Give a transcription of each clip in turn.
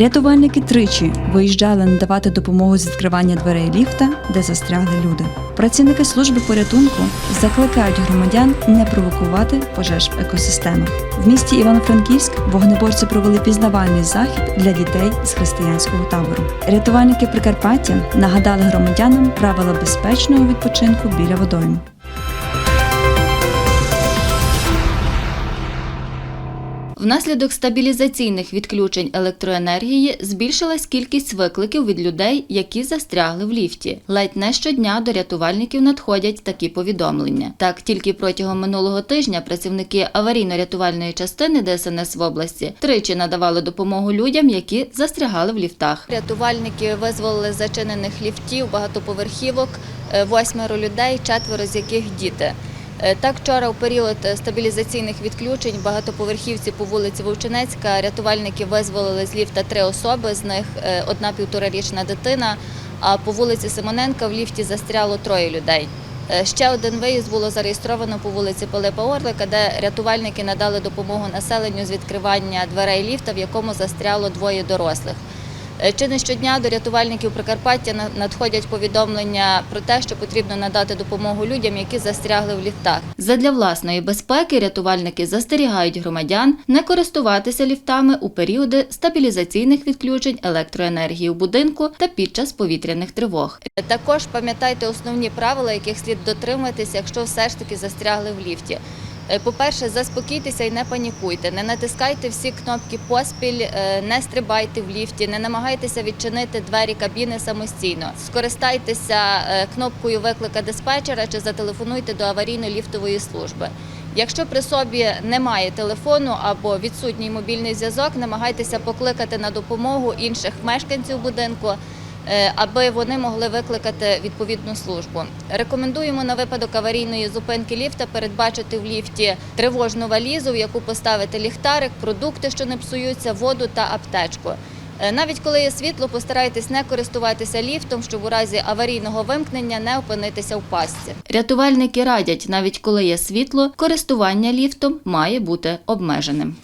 Рятувальники тричі виїжджали надавати допомогу з відкривання дверей ліфта, де застрягли люди. Працівники служби порятунку закликають громадян не провокувати пожеж в екосистемах. В місті Івано-Франківськ вогнеборці провели пізнавальний захід для дітей з християнського табору. Рятувальники Прикарпаття нагадали громадянам правила безпечного відпочинку біля водойм. Внаслідок стабілізаційних відключень електроенергії збільшилась кількість викликів від людей, які застрягли в ліфті. Ледь не щодня до рятувальників надходять такі повідомлення. Так, тільки протягом минулого тижня працівники аварійно-рятувальної частини ДСНС в області тричі надавали допомогу людям, які застрягали в ліфтах. Рятувальники визволили зачинених ліфтів багатоповерхівок е, восьмеро людей, четверо з яких діти. Е, Так, вчора у період е, стабілізаційних відключень багатоповерхівці по вулиці Вовчинецька рятувальники визволили з ліфта три особи, з них е, одна півторарічна дитина. А по вулиці Симоненка в ліфті застряло троє людей. Ще один виїзд було зареєстровано по вулиці Пилипа Орлика, де рятувальники надали допомогу населенню з відкривання дверей ліфта, в якому застряло двоє дорослих. Е, Чи не щодня до рятувальників Прикарпаття надходять повідомлення про те, що потрібно надати допомогу людям, які застрягли в ліфтах. Задля власної безпеки рятувальники застерігають громадян не користуватися ліфтами у періоди стабілізаційних відключень електроенергії в будинку та під час повітряних тривог. Е, Також пам'ятайте основні правила, яких слід дотримуватися, якщо все ж таки застрягли в ліфті. Е, По-перше, заспокійтеся і не панікуйте, не натискайте всі кнопки поспіль, е, не стрибайте в ліфті, не намагайтеся відчинити двері кабіни самостійно. Скористайтеся е, кнопкою виклика диспетчера чи зателефонуйте до аварійної ліфтової служби. Якщо при собі немає телефону або відсутній мобільний зв'язок, намагайтеся покликати на допомогу інших мешканців будинку аби вони могли викликати відповідну службу. Рекомендуємо на випадок аварійної зупинки ліфта передбачити в ліфті тривожну валізу, в яку поставити ліхтарик, продукти, що не псуються, воду та аптечку. Е, Навіть коли є світло, постарайтесь не користуватися ліфтом, щоб у разі аварійного вимкнення не опинитися в пастці. Рятувальники радять, навіть коли є світло, користування ліфтом має бути обмеженим.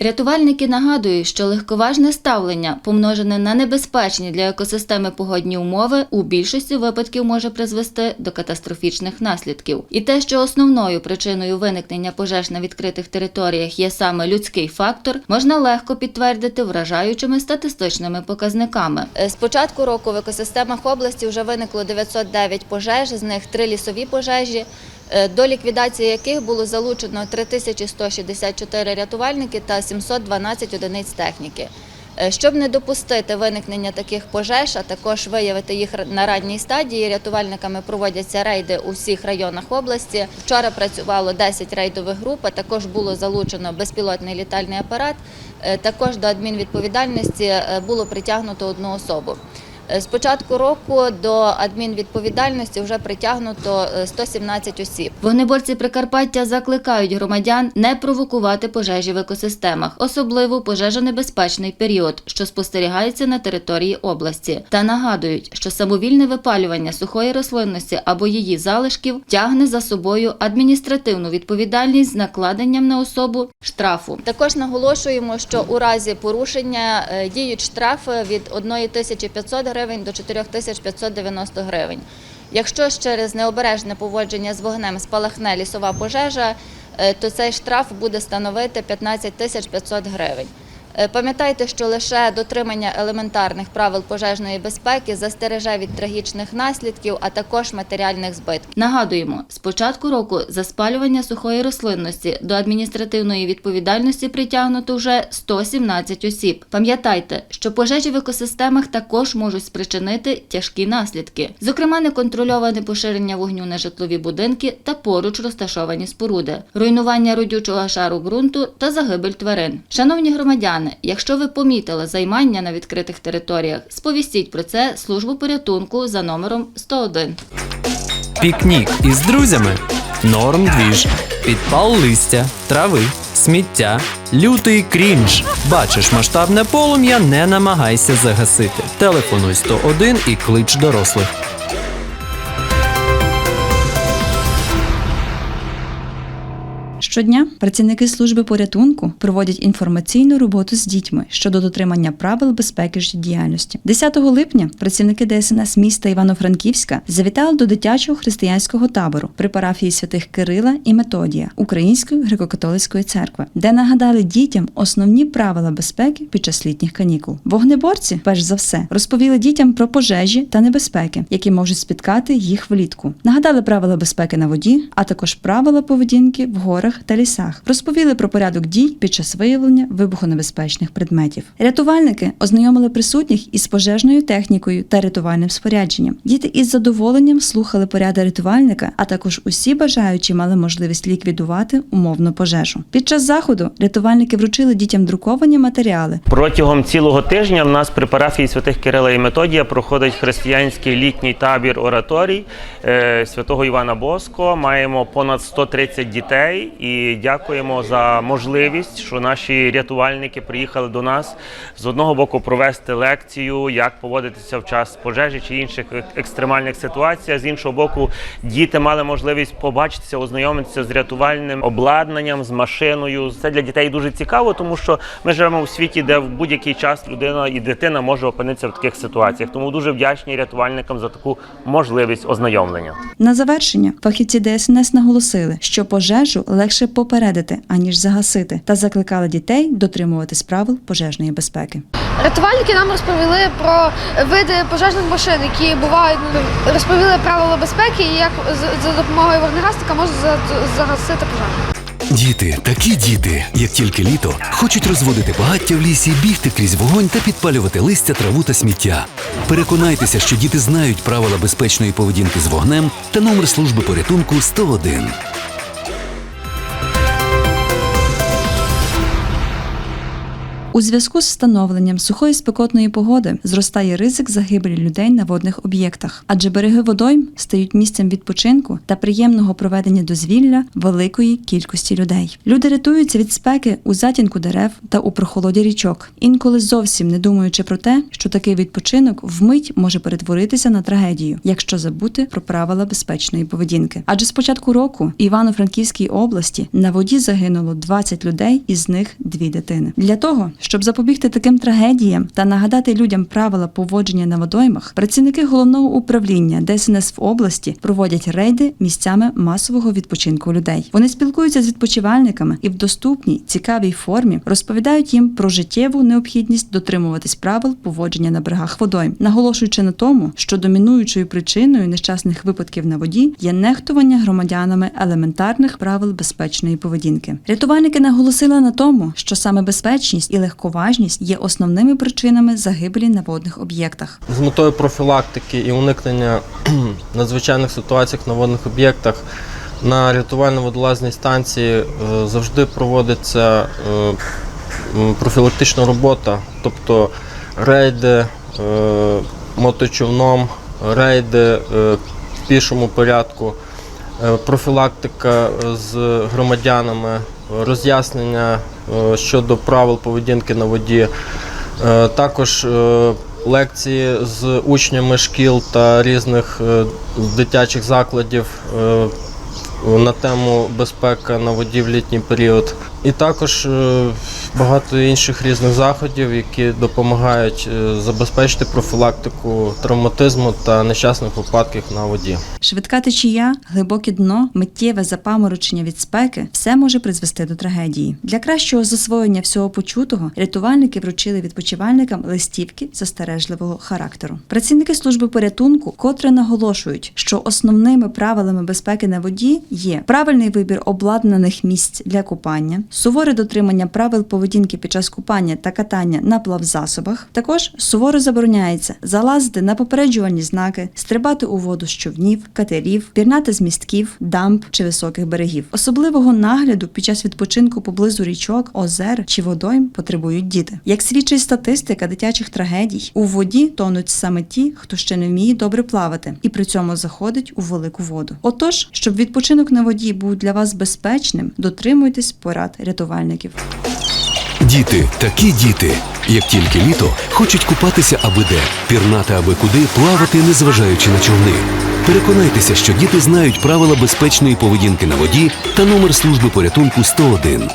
Рятувальники нагадують, що легковажне ставлення, помножене на небезпечні для екосистеми погодні умови, у більшості випадків може призвести до катастрофічних наслідків. І те, що основною причиною виникнення пожеж на відкритих територіях є саме людський фактор, можна легко підтвердити вражаючими статистичними показниками. Е, З початку року в екосистемах області вже виникло 909 пожеж, з них три лісові пожежі. Е, До ліквідації яких було залучено 3164 рятувальники та 712 одиниць техніки. Е, Щоб не допустити виникнення таких пожеж, а також виявити їх на ранній стадії, рятувальниками проводяться рейди у всіх районах області. Вчора працювало 10 рейдових груп, а також було залучено безпілотний літальний апарат. Е, Також до адмінвідповідальності було притягнуто одну особу. Е, З початку року до адмінвідповідальності вже притягнуто е, 117 осіб. Вогнеборці Прикарпаття закликають громадян не провокувати пожежі в екосистемах, особливо пожежонебезпечний період, що спостерігається на території області, та нагадують, що самовільне випалювання сухої рослинності або її залишків тягне за собою адміністративну відповідальність з накладенням на особу штрафу. Також наголошуємо, що у разі порушення е, діють штрафи від 1500 гривень до 4590 гривень. Якщо ж через необережне поводження з вогнем спалахне лісова пожежа, е, то цей штраф буде становити 15 тисяч 500 гривень. Е, Пам'ятайте, що лише дотримання елементарних правил пожежної безпеки застереже від трагічних наслідків, а також матеріальних збитків. Нагадуємо, з початку року за спалювання сухої рослинності до адміністративної відповідальності притягнуто вже 117 осіб. Пам'ятайте, що пожежі в екосистемах також можуть спричинити тяжкі наслідки, зокрема неконтрольоване поширення вогню на житлові будинки та поруч розташовані споруди, руйнування родючого шару ґрунту та загибель тварин. Шановні громадяни, якщо ви помітили займання на відкритих територіях, сповістіть про це службу порятунку за номером 101. Пікнік із друзями. Норм двіж. Підпал листя, трави, сміття, лютий крінж. Бачиш масштабне полум'я, не намагайся загасити. Телефонуй 101 і клич дорослих. Щодня працівники служби порятунку проводять інформаційну роботу з дітьми щодо дотримання правил безпеки життєдіяльності. 10 липня працівники ДСНС міста Івано-Франківська завітали до дитячого християнського табору при парафії святих Кирила і Методія Української греко-католицької церкви, де нагадали дітям основні правила безпеки під час літніх канікул. Вогнеборці, перш за все, розповіли дітям про пожежі та небезпеки, які можуть спіткати їх влітку. Нагадали правила безпеки на воді, а також правила поведінки в горах та лісах. Розповіли про порядок дій під час виявлення вибухонебезпечних предметів. Рятувальники ознайомили присутніх із пожежною технікою та рятувальним спорядженням. Діти із задоволенням слухали поряди рятувальника, а також усі бажаючі мали можливість ліквідувати умовну пожежу. Під час заходу рятувальники вручили дітям друковані матеріали, Протягом цілого тижня в нас при парафії святих Кирила і Методія проходить християнський літній табір ораторій е, святого Івана Боско. Маємо понад 130 дітей і дякуємо за можливість, що наші рятувальники приїхали до нас з одного боку провести лекцію, як поводитися в час пожежі чи інших екстремальних ситуацій. З іншого боку, діти мали можливість побачитися, ознайомитися з рятувальним обладнанням, з машиною. Це для дітей дуже цікаво, тому що ми живемо в світі, де в будь-який час людина і дитина може опинитися в таких ситуаціях. Тому дуже вдячні рятувальникам за таку можливість ознайомлення. На завершення фахівці ДСНС наголосили, що пожежу легше попередити аніж загасити, та закликали дітей дотримуватись правил пожежної безпеки. Рятувальники нам розповіли про види пожежних машин, які бувають, ну, розповіли правила безпеки і як з- за допомогою вогнегасника можна за- загасити пожежу. Діти, такі діти, як тільки літо, хочуть розводити багаття в лісі, бігти крізь вогонь та підпалювати листя, траву та сміття. Переконайтеся, що діти знають правила безпечної поведінки з вогнем та номер служби порятунку 101. У зв'язку з встановленням сухої спекотної погоди зростає ризик загибелі людей на водних об'єктах, адже береги водойм стають місцем відпочинку та приємного проведення дозвілля великої кількості людей. Люди рятуються від спеки у затінку дерев та у прохолоді річок, інколи зовсім не думаючи про те, що такий відпочинок вмить може перетворитися на трагедію, якщо забути про правила безпечної поведінки. Адже з початку року Івано-Франківській області на воді загинуло 20 людей, із них дві дитини. Для того, щоб запобігти таким трагедіям та нагадати людям правила поводження на водоймах, працівники головного управління ДСНС в області проводять рейди місцями масового відпочинку людей. Вони спілкуються з відпочивальниками і в доступній цікавій формі розповідають їм про життєву необхідність дотримуватись правил поводження на берегах водойм, наголошуючи на тому, що домінуючою причиною нещасних випадків на воді є нехтування громадянами елементарних правил безпечної поведінки. Рятувальники наголосили на тому, що саме безпечність і легковажність є основними причинами загибелі на водних об'єктах. з метою профілактики і уникнення надзвичайних ситуацій на водних об'єктах на рятувально-водолазній станції е, завжди проводиться е, профілактична робота, тобто рейди е, моточовном, рейди в пішому порядку, профілактика з громадянами, роз'яснення е, щодо правил поведінки на воді. Е, Також е, лекції з учнями шкіл та різних е, дитячих закладів е, на тему безпека на воді в літній період. І також е, багато інших різних заходів, які допомагають е, забезпечити профілактику травматизму та нещасних випадків на воді. Швидка течія, глибоке дно, миттєве запаморочення від спеки все може призвести до трагедії. Для кращого засвоєння всього почутого рятувальники вручили відпочивальникам листівки застережливого характеру. Працівники служби порятунку котре наголошують, що основними правилами безпеки на воді є правильний вибір обладнаних місць для купання, суворе дотримання правил поведінки під час купання та катання на плавзасобах. Також суворо забороняється залазити на попереджувальні знаки, стрибати у воду з човнів, катерів, пірнати з містків, дамб чи високих берегів. Особливого нагляду під час відпочинку поблизу річок, озер чи водойм потребують діти. Як свідчить статистика дитячих трагедій, у воді тонуть саме ті, хто ще не вміє добре плавати, і при цьому заходить у велику воду. Отож, щоб відпочинок на воді був для вас безпечним, дотримуйтесь порад рятувальників. Діти, такі діти, як тільки літо, хочуть купатися аби де, пірнати аби куди, плавати, незважаючи на човни. Переконайтеся, що діти знають правила безпечної поведінки на воді та номер служби порятунку 101.